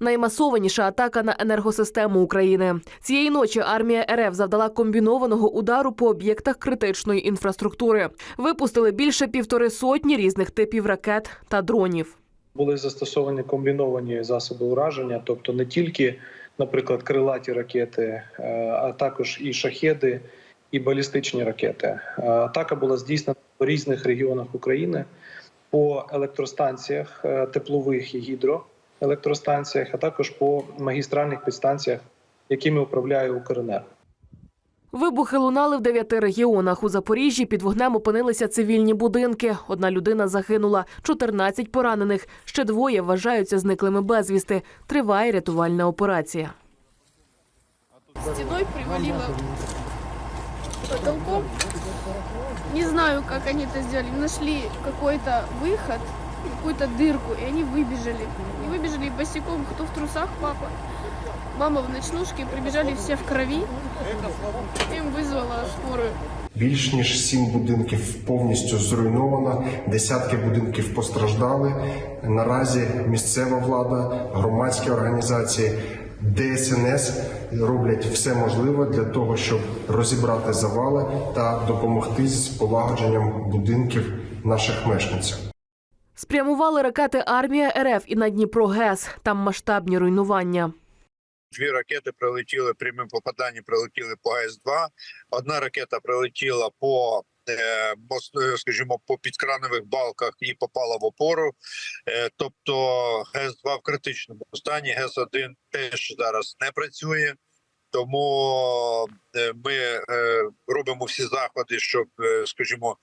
Наймасованіша атака на енергосистему України цієї ночі. Армія РФ завдала комбінованого удару по об'єктах критичної інфраструктури. Випустили більше півтори сотні різних типів ракет та дронів. Були застосовані комбіновані засоби ураження, тобто не тільки, наприклад, крилаті ракети, е, а також і шахеди, і балістичні ракети. Е, Атака була здійснена в різних регіонах України по електростанціях е, теплових і гідроелектростанціях, а також по магістральних підстанціях, якими управляє Укренерго. Вибухи лунали в дев'яти регіонах. У Запоріжжі під вогнем опинилися цивільні будинки. Одна людина загинула, 14 поранених. Ще двоє вважаються зниклими безвісти. Триває рятувальна операція. стеной привалило потолком. Не знаю, как они это сделали. Нашли какой-то выход, какую-то дырку, и они выбежали. И выбежали босиком, кто в трусах, папа. Мама в ночнушке, прибежали все в крови. Им вызвала скорую. Більш ніж сім будинків повністю зруйновано, десятки будинків постраждали. Наразі місцева влада, громадські організації, ДСНС роблять все можливе для того, щоб розібрати завали та допомогти з полагодженням будинків наших мешканців. Спрямували ракети армія РФ і на Дніпро ГЕС. Там масштабні руйнування. Дві ракети прилетіли прямим попаданням, прилетіли по ГС-2. Одна ракета прилетіла по е, е, скажімо, по підкранових балках і попала в опору. Е, тобто ГЕС-2 в критичному стані, ГЕС-1 теж зараз не працює. Тому ми робимо всі заходи, щоб, скажімо,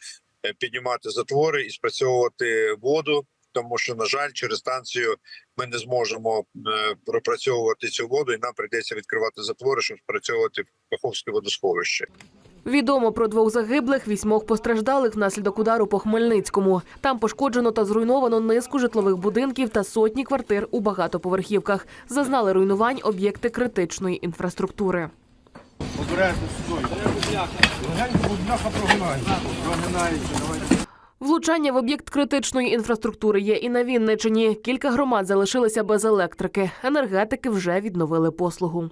піднімати затвори і спрацьовувати воду. Тому що, на жаль, через станцію ми не зможемо е, пропрацьовувати цю воду, і нам прийдеться відкривати затвори, щоб спрацьовувати Каховське водосховище. Відомо про двох загиблих, вісьмох постраждалих внаслідок удару по Хмельницькому. Там пошкоджено та зруйновано низку житлових будинків та сотні квартир у багатоповерхівках. Зазнали руйнувань об'єкти критичної інфраструктури. Влучання в об'єкт критичної інфраструктури є і на Вінничині. Кілька громад залишилися без електрики. Енергетики вже відновили послугу.